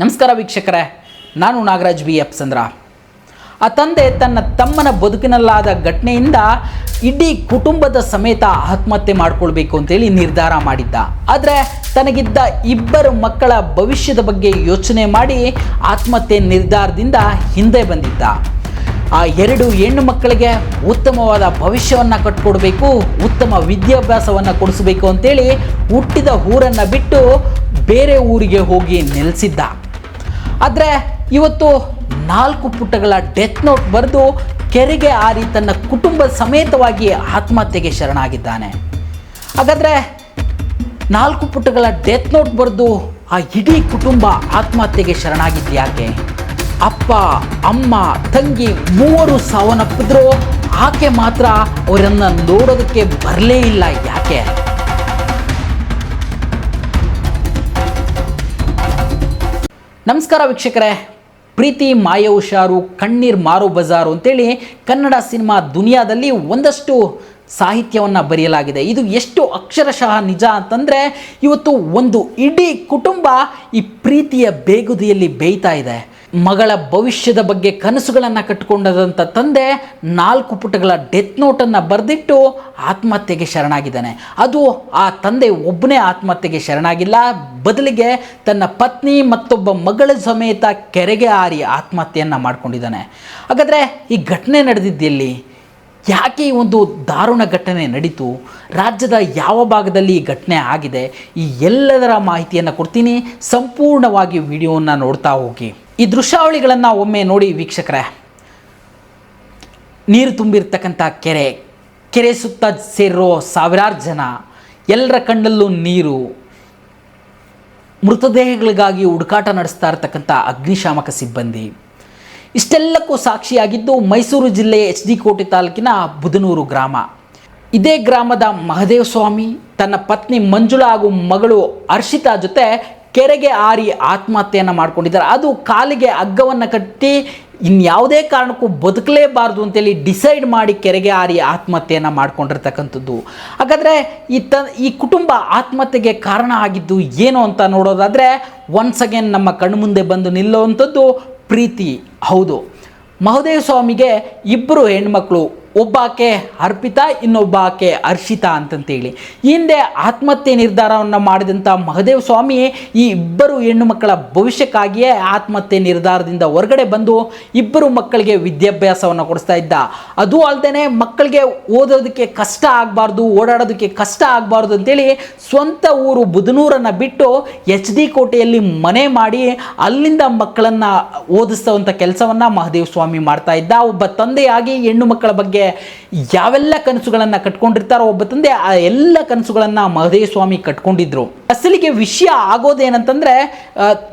ನಮಸ್ಕಾರ ವೀಕ್ಷಕರೇ, ನಾನು ನಾಗರಾಜ್ ಬಿ ಎಫ್. ಚಂದ್ರ. ಆ ತಂದೆ ತನ್ನ ತಮ್ಮನ ಬದುಕಿನಲ್ಲಾದ ಘಟನೆಯಿಂದ ಇಡೀ ಕುಟುಂಬದ ಸಮೇತ ಆತ್ಮಹತ್ಯೆ ಮಾಡಿಕೊಳ್ಬೇಕು ಅಂತೇಳಿ ನಿರ್ಧಾರ ಮಾಡಿದ್ದ. ಆದರೆ ತನಗಿದ್ದ ಇಬ್ಬರು ಮಕ್ಕಳ ಭವಿಷ್ಯದ ಬಗ್ಗೆ ಯೋಚನೆ ಮಾಡಿ ಆತ್ಮಹತ್ಯೆ ನಿರ್ಧಾರದಿಂದ ಹಿಂದೆ ಬಂದಿದ್ದ. ಆ ಎರಡು ಹೆಣ್ಣು ಮಕ್ಕಳಿಗೆ ಉತ್ತಮವಾದ ಭವಿಷ್ಯವನ್ನು ಕಟ್ಕೊಡ್ಬೇಕು, ಉತ್ತಮ ವಿದ್ಯಾಭ್ಯಾಸವನ್ನು ಕೊಡಿಸಬೇಕು ಅಂತೇಳಿ ಹುಟ್ಟಿದ ಊರನ್ನು ಬಿಟ್ಟು ಬೇರೆ ಊರಿಗೆ ಹೋಗಿ ನೆಲೆಸಿದ್ದ. ಆದರೆ ಇವತ್ತು ನಾಲ್ಕು ಪುಟಗಳ ಡೆತ್ ನೋಟ್ ಬರೆದು ಕೆರೆಗೆ ಆರಿ ತನ್ನ ಕುಟುಂಬ ಸಮೇತವಾಗಿ ಆತ್ಮಹತ್ಯೆಗೆ ಶರಣಾಗಿದ್ದಾನೆ. ಹಾಗಾದರೆ ನಾಲ್ಕು ಪುಟಗಳ ಡೆತ್ ನೋಟ್ ಬರೆದು ಆ ಇಡೀ ಕುಟುಂಬ ಆತ್ಮಹತ್ಯೆಗೆ ಶರಣಾಗಿದ್ಯಾಕೆ ಅಪ್ಪ, ಅಮ್ಮ, ತಂಗಿ ಮೂವರು ಸಾವನ್ನಪ್ಪಿದ್ರು, ಆಕೆ ಮಾತ್ರ ಅವರನ್ನು ನೋಡೋದಕ್ಕೆ ಬರಲೇ ಇಲ್ಲ ಯಾಕೆ? ನಮಸ್ಕಾರ ವೀಕ್ಷಕರೇ. ಪ್ರೀತಿ, ಮಾಯ, ಹುಷಾರು, ಕಣ್ಣೀರ್ ಮಾರು ಬಜಾರು ಅಂತೇಳಿ ಕನ್ನಡ ಸಿನಿಮಾ ದುನಿಯಾದಲ್ಲಿ ಒಂದಷ್ಟು ಸಾಹಿತ್ಯವನ್ನು ಬರೆಯಲಾಗಿದೆ. ಇದು ಎಷ್ಟು ಅಕ್ಷರಶಃ ನಿಜ ಅಂತಂದರೆ ಇವತ್ತು ಒಂದು ಇಡೀ ಕುಟುಂಬ ಈ ಪ್ರೀತಿಯ ಬೇಗುದಿಯಲ್ಲಿ ಬೇಯ್ತಾ ಇದೆ. ಮಗಳ ಭವಿಷ್ಯದ ಬಗ್ಗೆ ಕನಸುಗಳನ್ನು ಕಟ್ಟಿಕೊಂಡದಂಥ ತಂದೆ ನಾಲ್ಕು ಪುಟಗಳ ಡೆತ್ ನೋಟನ್ನು ಬರೆದಿಟ್ಟು ಆತ್ಮಹತ್ಯೆಗೆ ಶರಣಾಗಿದ್ದಾನೆ. ಅದು ಆ ತಂದೆ ಒಬ್ಬನೇ ಆತ್ಮಹತ್ಯೆಗೆ ಶರಣಾಗಿಲ್ಲ. ಬದಲಿಗೆ ತನ್ನ ಪತ್ನಿ ಮತ್ತೊಬ್ಬ ಮಗಳ ಸಮೇತ ಕೆರೆಗೆ ಹಾರಿ ಆತ್ಮಹತ್ಯೆಯನ್ನು ಮಾಡಿಕೊಂಡಿದ್ದಾನೆ. ಹಾಗಾದರೆ ಈ ಘಟನೆ ನಡೆದಿದ್ದಲ್ಲಿ ಯಾಕೆ ಈ ಒಂದು ದಾರುಣ ಘಟನೆ ನಡೀತು? ರಾಜ್ಯದ ಯಾವ ಭಾಗದಲ್ಲಿ ಈ ಘಟನೆ ಆಗಿದೆ? ಈ ಎಲ್ಲದರ ಮಾಹಿತಿಯನ್ನು ಕೊಡ್ತೀನಿ. ಸಂಪೂರ್ಣವಾಗಿ ವಿಡಿಯೋವನ್ನು ನೋಡ್ತಾ ಹೋಗಿ. ಈ ದೃಶ್ಯಾವಳಿಗಳನ್ನು ಒಮ್ಮೆ ನೋಡಿ ವೀಕ್ಷಕರೇ, ನೀರು ತುಂಬಿರ್ತಕ್ಕಂಥ ಕೆರೆ ಕೆರೆ ಸುತ್ತ ಸೇರಿರೋ ಸಾವಿರಾರು ಜನ, ಎಲ್ಲರ ಕಣ್ಣಲ್ಲೂ ನೀರು, ಮೃತದೇಹಗಳಿಗಾಗಿ ಹುಡುಕಾಟ ನಡೆಸ್ತಾ ಇರ್ತಕ್ಕಂಥ ಅಗ್ನಿಶಾಮಕ ಸಿಬ್ಬಂದಿ. ಇಷ್ಟೆಲ್ಲಕ್ಕೂ ಸಾಕ್ಷಿಯಾಗಿದ್ದು ಮೈಸೂರು ಜಿಲ್ಲೆಯ ಎಚ್ ಡಿ ಕೋಟೆ ತಾಲೂಕಿನ ಬುದನೂರು ಗ್ರಾಮ. ಇದೇ ಗ್ರಾಮದ ಮಹದೇವ ಸ್ವಾಮಿ ತನ್ನ ಪತ್ನಿ ಮಂಜುಳಾ ಹಾಗೂ ಮಗಳು ಹರ್ಷಿತಾ ಜೊತೆ ಕೆರೆಗೆ ಆರಿ ಆತ್ಮಹತ್ಯೆಯನ್ನು ಮಾಡ್ಕೊಂಡಿದ್ದಾರೆ. ಅದು ಕಾಲಿಗೆ ಹಗ್ಗವನ್ನು ಕಟ್ಟಿ ಇನ್ಯಾವುದೇ ಕಾರಣಕ್ಕೂ ಬದುಕಲೇಬಾರ್ದು ಅಂತೇಳಿ ಡಿಸೈಡ್ ಮಾಡಿ ಕೆರೆಗೆ ಆರಿ ಆತ್ಮಹತ್ಯೆಯನ್ನು ಮಾಡಿಕೊಂಡಿರ್ತಕ್ಕಂಥದ್ದು. ಹಾಗಾದರೆ ಈ ತ, ಈ ಕುಟುಂಬ ಆತ್ಮಹತ್ಯೆಗೆ ಕಾರಣ ಆಗಿದ್ದು ಏನು ಅಂತ ನೋಡೋದಾದರೆ ಒನ್ಸ್ ಅಗೇನ್ ನಮ್ಮ ಕಣ್ಮುಂದೆ ಬಂದು ನಿಲ್ಲುವಂಥದ್ದು ಪ್ರೀತಿ. ಹೌದು. ಮಹದೇವ ಸ್ವಾಮಿಗೆ ಇಬ್ಬರು ಹೆಣ್ಮಕ್ಳು ಒಬ್ಬಾಕೆ ಅರ್ಪಿತಾ ಇನ್ನೊಬ್ಬ ಆಕೆ ಹರ್ಷಿತಾ ಅಂತಂತೇಳಿ. ಹಿಂದೆ ಆತ್ಮಹತ್ಯೆ ನಿರ್ಧಾರವನ್ನು ಮಾಡಿದಂಥ ಮಹದೇವ ಸ್ವಾಮಿ ಈ ಇಬ್ಬರು ಹೆಣ್ಣು ಮಕ್ಕಳ ಭವಿಷ್ಯಕ್ಕಾಗಿಯೇ ಆತ್ಮಹತ್ಯೆ ನಿರ್ಧಾರದಿಂದ ಹೊರಗಡೆ ಬಂದು ಇಬ್ಬರು ಮಕ್ಕಳಿಗೆ ವಿದ್ಯಾಭ್ಯಾಸವನ್ನು ಕೊಡಿಸ್ತಾ ಇದ್ದ. ಅದು ಅಲ್ಲದೆ ಮಕ್ಕಳಿಗೆ ಓದೋದಕ್ಕೆ ಕಷ್ಟ ಆಗಬಾರ್ದು, ಓಡಾಡೋದಕ್ಕೆ ಕಷ್ಟ ಆಗಬಾರ್ದು ಅಂತೇಳಿ ಸ್ವಂತ ಊರು ಬುದನೂರನ್ನು ಬಿಟ್ಟು ಎಚ್ ಡಿ ಕೋಟೆಯಲ್ಲಿ ಮನೆ ಮಾಡಿ ಅಲ್ಲಿಂದ ಮಕ್ಕಳನ್ನು ಓದಿಸ್ತವಂಥ ಕೆಲಸವನ್ನು ಮಹದೇವ ಸ್ವಾಮಿ ಮಾಡ್ತಾ ಇದ್ದ. ಒಬ್ಬ ತಂದೆಯಾಗಿ ಹೆಣ್ಣು ಮಕ್ಕಳ ಬಗ್ಗೆ ಯಾವೆಲ್ಲ ಕನಸುಗಳನ್ನು ಕಟ್ಕೊಂಡಿರ್ತಾರೋ ಒಬ್ಬ ತಂದೆ ಆ ಎಲ್ಲ ಕನಸುಗಳನ್ನು ಮಹದೇವ ಸ್ವಾಮಿ ಕಟ್ಕೊಂಡಿದ್ರು. ಅಸಲಿಗೆ ವಿಷಯ ಆಗೋದೇನಂತಂದರೆ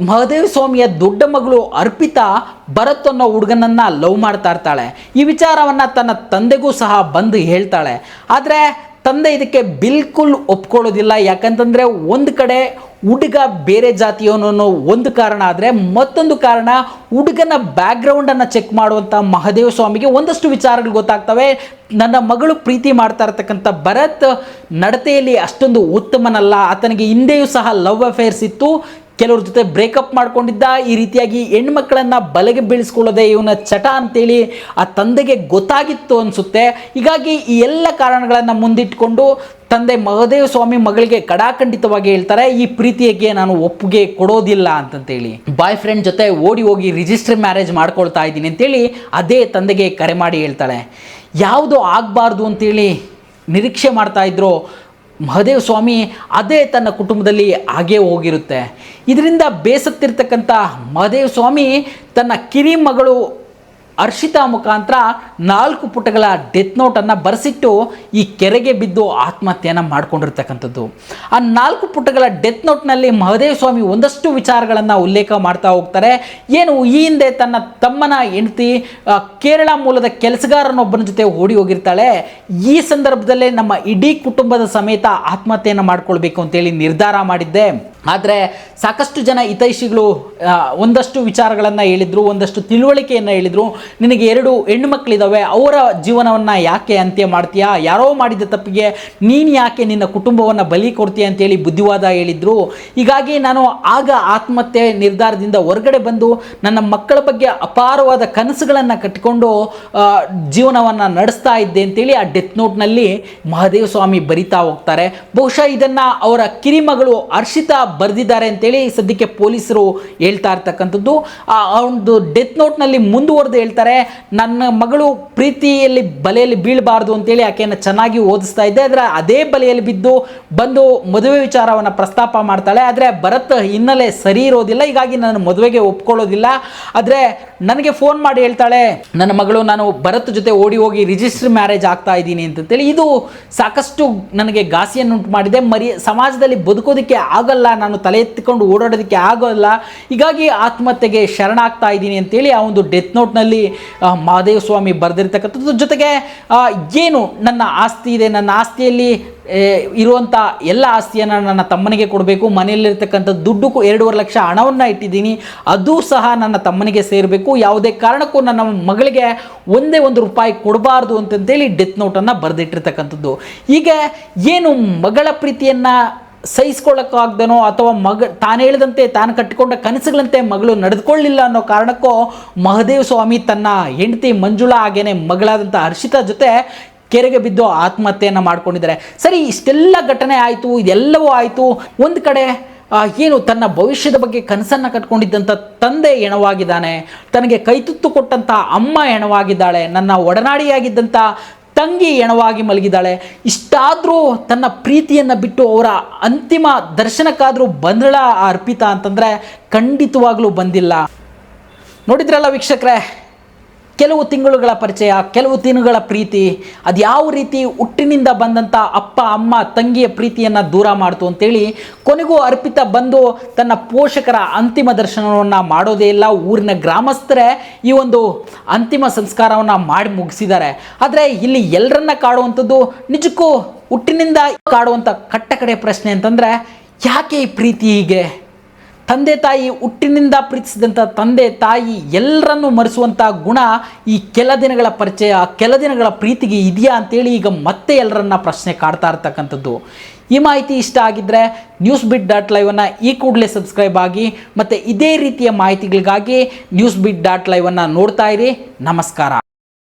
ಮಹದೇವ ಸ್ವಾಮಿಯ ದೊಡ್ಡ ಮಗಳು ಅರ್ಪಿತಾ ಭರತ್ ಅನ್ನೋ ಹುಡುಗನನ್ನ ಲವ್ ಮಾಡ್ತಾ ಇರ್ತಾಳೆ. ಈ ವಿಚಾರವನ್ನು ತನ್ನ ತಂದೆಗೂ ಸಹ ಬಂದು ಹೇಳ್ತಾಳೆ. ಆದರೆ ತಂದೆ ಇದಕ್ಕೆ ಬಿಲ್ಕುಲ್ ಒಪ್ಕೊಳ್ಳೋದಿಲ್ಲ. ಯಾಕಂತಂದರೆ ಒಂದು ಕಡೆ ಹುಡುಗ ಬೇರೆ ಜಾತಿಯವನು ಒಂದು ಕಾರಣ ಆದರೆ ಮತ್ತೊಂದು ಕಾರಣ ಹುಡುಗನ ಬ್ಯಾಕ್ಗ್ರೌಂಡನ್ನು ಚೆಕ್ ಮಾಡುವಂಥ ಮಹದೇವ ಸ್ವಾಮಿಗೆ ಒಂದಷ್ಟು ವಿಚಾರಗಳು ಗೊತ್ತಾಗ್ತವೆ. ನನ್ನ ಮಗಳು ಪ್ರೀತಿ ಮಾಡ್ತಾ ಇರ್ತಕ್ಕಂಥ ಭರತ್ ನಡತೆಯಲ್ಲಿ ಅಷ್ಟೊಂದು ಉತ್ತಮನಲ್ಲ. ಆತನಿಗೆ ಹಿಂದೆಯೂ ಸಹ ಲವ್ ಅಫೇರ್ಸ್ ಇತ್ತು. ಕೆಲವ್ರ ಜೊತೆ ಬ್ರೇಕಪ್ ಮಾಡ್ಕೊಂಡಿದ್ದ, ಈ ರೀತಿಯಾಗಿ ಹೆಣ್ಮಕ್ಳನ್ನ ಬಲೆಗೆ ಬೀಳಿಸ್ಕೊಳ್ಳೋದೆ ಇವನ ಚಟ ಅಂತೇಳಿ ಆ ತಂದೆಗೆ ಗೊತ್ತಾಗಿತ್ತು ಅನಿಸುತ್ತೆ. ಹೀಗಾಗಿ ಈ ಎಲ್ಲ ಕಾರಣಗಳನ್ನು ಮುಂದಿಟ್ಕೊಂಡು ತಂದೆ ಮಹದೇವ ಸ್ವಾಮಿ ಮಗಳಿಗೆ ಕಡಾಖಂಡಿತವಾಗಿ ಹೇಳ್ತಾರೆ, ಈ ಪ್ರೀತಿಗೆ ನಾನು ಒಪ್ಪಿಗೆ ಕೊಡೋದಿಲ್ಲ ಅಂತಂತೇಳಿ. ಬಾಯ್ ಫ್ರೆಂಡ್ ಜೊತೆ ಓಡಿ ಹೋಗಿ ರಿಜಿಸ್ಟರ್ ಮ್ಯಾರೇಜ್ ಮಾಡ್ಕೊಳ್ತಾ ಇದ್ದೀನಿ ಅಂತೇಳಿ ಅದೇ ತಂದೆಗೆ ಕರೆ ಮಾಡಿ ಹೇಳ್ತಾಳೆ. ಯಾವುದು ಆಗಬಾರ್ದು ಅಂತೇಳಿ ನಿರೀಕ್ಷೆ ಮಾಡ್ತಾ ಇದ್ರು ಮಹದೇವ ಸ್ವಾಮಿ ಅದೇ ತನ್ನ ಕುಟುಂಬದಲ್ಲಿ ಹಾಗೇ ಹೋಗಿರುತ್ತೆ. ಇದರಿಂದ ಬೇಸತ್ತಿರ್ತಕ್ಕಂಥ ಮಹದೇವ ಸ್ವಾಮಿ ತನ್ನ ಕಿರಿ ಮಗಳು ಹರ್ಷಿತಾ ಮುಖಾಂತರ ನಾಲ್ಕು ಪುಟಗಳ ಡೆತ್ ನೋಟನ್ನು ಬರೆಸಿಟ್ಟು ಈ ಕೆರೆಗೆ ಬಿದ್ದು ಆತ್ಮಹತ್ಯೆಯನ್ನು ಮಾಡಿಕೊಂಡಿರ್ತಕ್ಕಂಥದ್ದು. ಆ ನಾಲ್ಕು ಪುಟಗಳ ಡೆತ್ ನೋಟ್ನಲ್ಲಿ ಮಹದೇವ ಸ್ವಾಮಿ ಒಂದಷ್ಟು ವಿಚಾರಗಳನ್ನು ಉಲ್ಲೇಖ ಮಾಡ್ತಾ ಹೋಗ್ತಾರೆ. ಏನು ಈ ಹಿಂದೆ ತನ್ನ ತಮ್ಮನ ಹೆಂಡತಿ ಕೇರಳ ಮೂಲದ ಕೆಲಸಗಾರನೊಬ್ಬನ ಜೊತೆ ಓಡಿ ಹೋಗಿರ್ತಾಳೆ. ಈ ಸಂದರ್ಭದಲ್ಲೇ ನಮ್ಮ ಇಡೀ ಕುಟುಂಬದ ಸಮೇತ ಆತ್ಮಹತ್ಯೆಯನ್ನು ಮಾಡಿಕೊಳ್ಬೇಕು ಅಂತೇಳಿ ನಿರ್ಧಾರ ಮಾಡಿದ್ದೆ. ಆದರೆ ಸಾಕಷ್ಟು ಜನ ಹಿತೈಷಿಗಳು ಒಂದಷ್ಟು ವಿಚಾರಗಳನ್ನು ಹೇಳಿದರು, ಒಂದಷ್ಟು ತಿಳುವಳಿಕೆಯನ್ನು ಹೇಳಿದರು. ನಿನಗೆ ಎರಡು ಹೆಣ್ಣು ಮಕ್ಕಳಿದ್ದಾವೆ ಅವರ ಜೀವನವನ್ನು ಯಾಕೆ ಅಂತ್ಯ ಮಾಡ್ತೀಯಾ? ಯಾರೋ ಮಾಡಿದ ತಪ್ಪಿಗೆ ನೀನು ಯಾಕೆ ನಿನ್ನ ಕುಟುಂಬವನ್ನು ಬಲಿ ಕೊಡ್ತೀಯ ಅಂತೇಳಿ ಬುದ್ಧಿವಾದ ಹೇಳಿದರು. ಹೀಗಾಗಿ ನಾನು ಆಗ ಆತ್ಮಹತ್ಯೆ ನಿರ್ಧಾರದಿಂದ ಹೊರಗಡೆ ಬಂದು ನನ್ನ ಮಕ್ಕಳ ಬಗ್ಗೆ ಅಪಾರವಾದ ಕನಸುಗಳನ್ನು ಕಟ್ಟಿಕೊಂಡು ಜೀವನವನ್ನು ನಡೆಸ್ತಾ ಇದ್ದೆ ಅಂತೇಳಿ ಆ ಡೆತ್ ನೋಟ್ನಲ್ಲಿ ಮಹಾದೇವ ಸ್ವಾಮಿ ಬರಿತಾ ಹೋಗ್ತಾರೆ. ಬಹುಶಃ ಇದನ್ನು ಅವರ ಕಿರಿಮಗಳು ಹರ್ಷಿತಾ ಬರೆದಿದ್ದಾರೆ ಅಂತೇಳಿ ಸದ್ಯಕ್ಕೆ ಪೊಲೀಸರು ಹೇಳ್ತಾ ಇರ್ತಕ್ಕಂಥದ್ದು. ಆ ಒಂದು ಡೆತ್ ನೋಟ್ನಲ್ಲಿ ಮುಂದುವರೆದು ಹೇಳ್ತಾರೆ, ನನ್ನ ಮಗಳು ಪ್ರೀತಿಯಲ್ಲಿ ಬಲೆಯಲ್ಲಿ ಬೀಳಬಾರ್ದು ಅಂತೇಳಿ ಆಕೆಯನ್ನು ಚೆನ್ನಾಗಿ ಓದಿಸ್ತಾ ಇದ್ದೆ. ಆದರೆ ಅದೇ ಬಲೆಯಲ್ಲಿ ಬಿದ್ದು ಬಂದು ಮದುವೆ ವಿಚಾರವನ್ನು ಪ್ರಸ್ತಾಪ ಮಾಡ್ತಾಳೆ. ಆದರೆ ಭರತ್ ಹಿನ್ನೆಲೆ ಸರಿ ಇರೋದಿಲ್ಲ. ಹೀಗಾಗಿ ನಾನು ಮದುವೆಗೆ ಒಪ್ಕೊಳ್ಳೋದಿಲ್ಲ. ಆದರೆ ನನಗೆ ಫೋನ್ ಮಾಡಿ ಹೇಳ್ತಾಳೆ, ನನ್ನ ಮಗಳು, ನಾನು ಭರತ್ ಜೊತೆ ಓಡಿ ಹೋಗಿ ರಿಜಿಸ್ಟರ್ ಮ್ಯಾರೇಜ್ ಆಗ್ತಾ ಇದ್ದೀನಿ ಅಂತಂತೇಳಿ ಇದು ಸಾಕಷ್ಟು ನನಗೆ ಘಾಸಿಯನ್ನುಂಟು ಮಾಡಿದೆ. ಮರಿ, ಸಮಾಜದಲ್ಲಿ ಬದುಕೋದಕ್ಕೆ ಆಗಲ್ಲ, ನಾನು ತಲೆ ಎತ್ತಿಕೊಂಡು ಓಡಾಡೋದಕ್ಕೆ ಆಗೋಲ್ಲ. ಹೀಗಾಗಿ ಆತ್ಮಹತ್ಯೆಗೆ ಶರಣಾಗ್ತಾ ಇದ್ದೀನಿ ಅಂತೇಳಿ ಆ ಒಂದು ಡೆತ್ ನೋಟ್ನಲ್ಲಿ ಮಹಾದೇವ ಸ್ವಾಮಿ ಬರೆದಿರ್ತಕ್ಕಂಥದ್ದು. ಜೊತೆಗೆ ಏನು ನನ್ನ ಆಸ್ತಿ ಇದೆ, ನನ್ನ ಆಸ್ತಿಯಲ್ಲಿ ಇರುವಂಥ ಎಲ್ಲ ಆಸ್ತಿಯನ್ನು ನನ್ನ ತಮ್ಮನಿಗೆ ಕೊಡಬೇಕು. ಮನೆಯಲ್ಲಿರ್ತಕ್ಕಂಥ ದುಡ್ಡು ಎರಡೂವರೆ ಲಕ್ಷ ಹಣವನ್ನು ಇಟ್ಟಿದ್ದೀನಿ. ಅದು ಸಹ ನನ್ನ ತಮ್ಮನಿಗೆ ಸೇರಬೇಕು. ಯಾವುದೇ ಕಾರಣಕ್ಕೂ ನನ್ನ ಮಗಳಿಗೆ ಒಂದೇ ಒಂದು ರೂಪಾಯಿ ಕೊಡಬಾರ್ದು ಅಂತಂತೇಳಿ ಡೆತ್ ನೋಟನ್ನು ಬರೆದಿಟ್ಟಿರ್ತಕ್ಕಂಥದ್ದು. ಹೀಗೆ ಏನು ಮಗಳ ಪ್ರೀತಿಯನ್ನು ಸಹಿಸ್ಕೊಳ್ಳೋಕ್ಕಾಗ್ದನೋ ಅಥವಾ ಮಗ ತಾನು ಹೇಳಿದಂತೆ ತಾನು ಕಟ್ಟಿಕೊಂಡ ಕನಸುಗಳಂತೆ ಮಗಳು ನಡೆದುಕೊಳ್ಳಿಲ್ಲ ಅನ್ನೋ ಕಾರಣಕ್ಕೂ ಮಹದೇವ ಸ್ವಾಮಿ ತನ್ನ ಹೆಂಡತಿ ಮಂಜುಳಾ ಹಾಗೇನೆ ಮಗಳಾದಂಥ ಹರ್ಷಿತಾ ಜೊತೆ ಕೆರೆಗೆ ಬಿದ್ದು ಆತ್ಮಹತ್ಯೆಯನ್ನು ಮಾಡ್ಕೊಂಡಿದ್ದಾರೆ. ಸರಿ, ಇಷ್ಟೆಲ್ಲ ಘಟನೆ ಆಯಿತು, ಇದೆಲ್ಲವೂ ಆಯಿತು. ಒಂದು ಕಡೆ ಏನು ತನ್ನ ಭವಿಷ್ಯದ ಬಗ್ಗೆ ಕನಸನ್ನು ಕಟ್ಕೊಂಡಿದ್ದಂಥ ತಂದೆ ಹೆಣವಾಗಿದ್ದಾನೆ, ತನಗೆ ಕೈತುತ್ತು ಕೊಟ್ಟಂಥ ಅಮ್ಮ ಹೆಣವಾಗಿದ್ದಾಳೆ, ನನ್ನ ಒಡನಾಡಿಯಾಗಿದ್ದಂಥ ತಂಗಿ ಹೆಣವಾಗಿ ಮಲಗಿದ್ದಾಳೆ. ಇಷ್ಟಾದರೂ ತನ್ನ ಪ್ರೀತಿಯನ್ನು ಬಿಟ್ಟು ಅವರ ಅಂತಿಮ ದರ್ಶನಕ್ಕಾದರೂ ಬಂದಳ ಅರ್ಪಿತಾ ಅಂತಂದರೆ ಖಂಡಿತವಾಗಲೂ ಬಂದಿಲ್ಲ. ನೋಡಿದ್ರಲ್ಲ ವೀಕ್ಷಕರೇ ಕೆಲವು ತಿಂಗಳುಗಳ ಪರಿಚಯ, ಕೆಲವು ತಿಂಗಳ ಪ್ರೀತಿ, ಅದು ಯಾವ ರೀತಿ ಹುಟ್ಟಿನಿಂದ ಬಂದಂಥ ಅಪ್ಪ, ಅಮ್ಮ, ತಂಗಿಯ ಪ್ರೀತಿಯನ್ನು ದೂರ ಮಾಡ್ತು ಅಂತೇಳಿ ಕೊನೆಗೂ ಅರ್ಪಿತ ಬಂದು ತನ್ನ ಪೋಷಕರ ಅಂತಿಮ ದರ್ಶನವನ್ನು ಮಾಡೋದೇ ಇಲ್ಲ. ಊರಿನ ಗ್ರಾಮಸ್ಥರೇ ಈ ಒಂದು ಅಂತಿಮ ಸಂಸ್ಕಾರವನ್ನು ಮಾಡಿ ಮುಗಿಸಿದ್ದಾರೆ. ಆದರೆ ಇಲ್ಲಿ ಎಲ್ಲರನ್ನ ಕಾಡುವಂಥದ್ದು ನಿಜಕ್ಕೂ ಹುಟ್ಟಿನಿಂದ ಕಾಡುವಂಥ ಕಟ್ಟಕಡೆ ಪ್ರಶ್ನೆ ಅಂತಂದರೆ ಯಾಕೆ ಈ ಪ್ರೀತಿ ಹೀಗೆ? ತಂದೆ ತಾಯಿ ಹುಟ್ಟಿನಿಂದ ಪ್ರೀತಿಸಿದಂಥ ತಂದೆ ತಾಯಿ ಎಲ್ಲರನ್ನು ಮರೆಸುವಂಥ ಗುಣ ಈ ಕೆಲ ದಿನಗಳ ಪರಿಚಯ, ಕೆಲ ದಿನಗಳ ಪ್ರೀತಿಗೆ ಇದೆಯಾ ಅಂತೇಳಿ ಈಗ ಮತ್ತೆ ಎಲ್ಲರನ್ನ ಪ್ರಶ್ನೆ ಕಾಡ್ತಾ ಇರ್ತಕ್ಕಂಥದ್ದು. ಈ ಮಾಹಿತಿ ಇಷ್ಟ ಆಗಿದ್ದರೆ ನ್ಯೂಸ್ ಬಿಟ್ ಡಾಟ್ ಲೈವನ್ನು ಈ ಕೂಡಲೇ ಸಬ್ಸ್ಕ್ರೈಬ್ ಆಗಿ ಮತ್ತು ಇದೇ ರೀತಿಯ ಮಾಹಿತಿಗಳಿಗಾಗಿ ನ್ಯೂಸ್ ಬಿಟ್ ಡಾಟ್ ಲೈವನ್ನು ನೋಡ್ತಾ ಇರಿ. ನಮಸ್ಕಾರ.